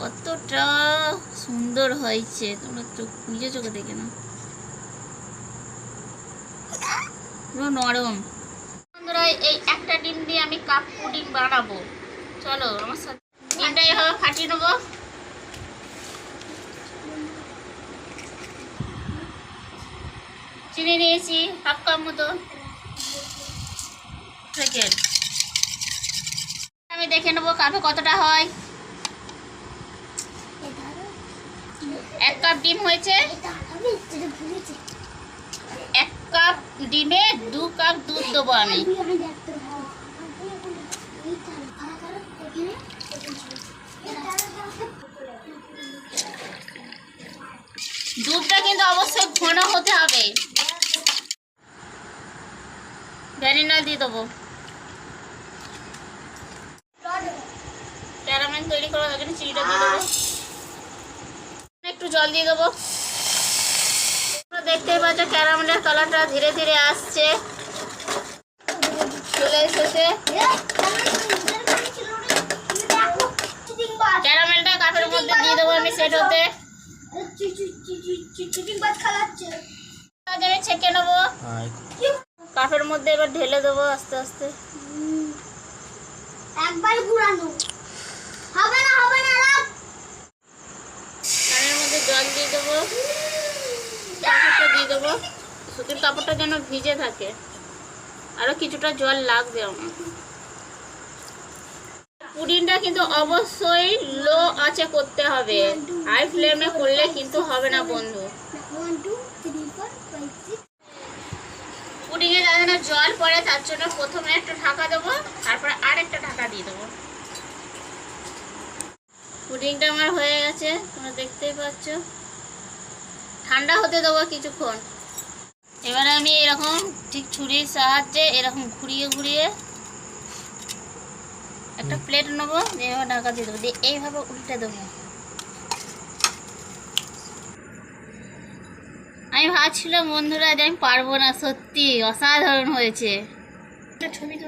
কতটা সুন্দর হয়েছে। তোমরা চোখ নিজে চোখে দেখে না পুরো নরম। বন্ধুরা এই একটা ডিম দিয়ে আমি কাপ পুডিং বানাবো। চলো আমার সাথে ডিমটা এভাবে ফাটিয়ে নেব। চিনি নিয়েছি হাফ কাপ মতো। আমি দেখে নেব কাপে কতটা হয়। এক কাপ ডিম হয়েছে। এক কাপ ডিমে দু কাপ দুধ দেবো আমি। দুধটা কিন্তু অবশ্যই ঘন হতে হবে। ভ্যানিলা দিয়ে দেবো। ক্যারামেল তৈরি করার জন্য চিনিটা দিয়ে দেবো। জল দিয়ে দেবো। দেখতেই পাচ্ছ ক্যারামেলের কালারটা ধীরে ধীরে আসছে। চলে এসেছে। ক্যারামেলটা কাপের মধ্যে দিয়ে দেবো আমি সেট হতে। আমি ছেঁকে নেব। কাপের মধ্যে এবার ঢেলে দেবো আস্তে আস্তে। একবার ঘুরানো হবে না হবে না রাখ কানের মধ্যে জল দিয়ে দেবো। দিয়ে দেবো। সুতির কাপড়টা যেন ভিজে থাকে। আরও কিছুটা জল লাগবে আমার। পুডিংটা কিন্তু অবশ্যই লো আঁচে করতে হবে। হাই ফ্লেমে করলে কিন্তু হবে না, বন্ধু। পুডিংয়ে যাতে না জল পড়ে, তার জন্য প্রথমে একটা ঢাকা দেবো, তারপরে আরেকটা ঢাকা দিয়ে দেবো। পুডিংটা আমার হয়ে গেছে, তোমরা দেখতেই পাচ্ছ। ঠান্ডা হতে দেবো কিছুক্ষণ। এবারে আমি এরকম ঠিক ছুরির সাহায্যে এরকম ঘুরিয়ে ঘুরিয়ে একটা প্লেট নেব দিয়ে এভাবে ঢাকা দিয়ে দেবো দিয়ে এইভাবে উল্টে দেবো। আমি ভাবছিলাম বন্ধুরা যে আমি পারব না সত্যি অসাধারণ হয়েছে। একটা ছবি তো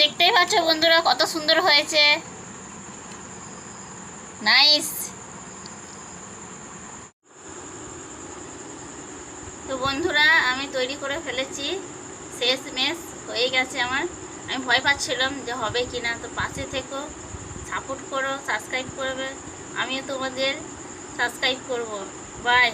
দেখতেই পাচ্ছ বন্ধুরা কত সুন্দর হয়েছে। নাইস তো বন্ধুরা, আমি তৈরি করে ফেলেছি। শেষ মেস হয়ে গেছে আমার। আমি ভয় পাচ্ছিলাম যে হবে কি না তো পাশে থেকো সাপোর্ট করো সাবস্ক্রাইব করবে। আমিও তোমাদের সাবস্ক্রাইব করব। বাই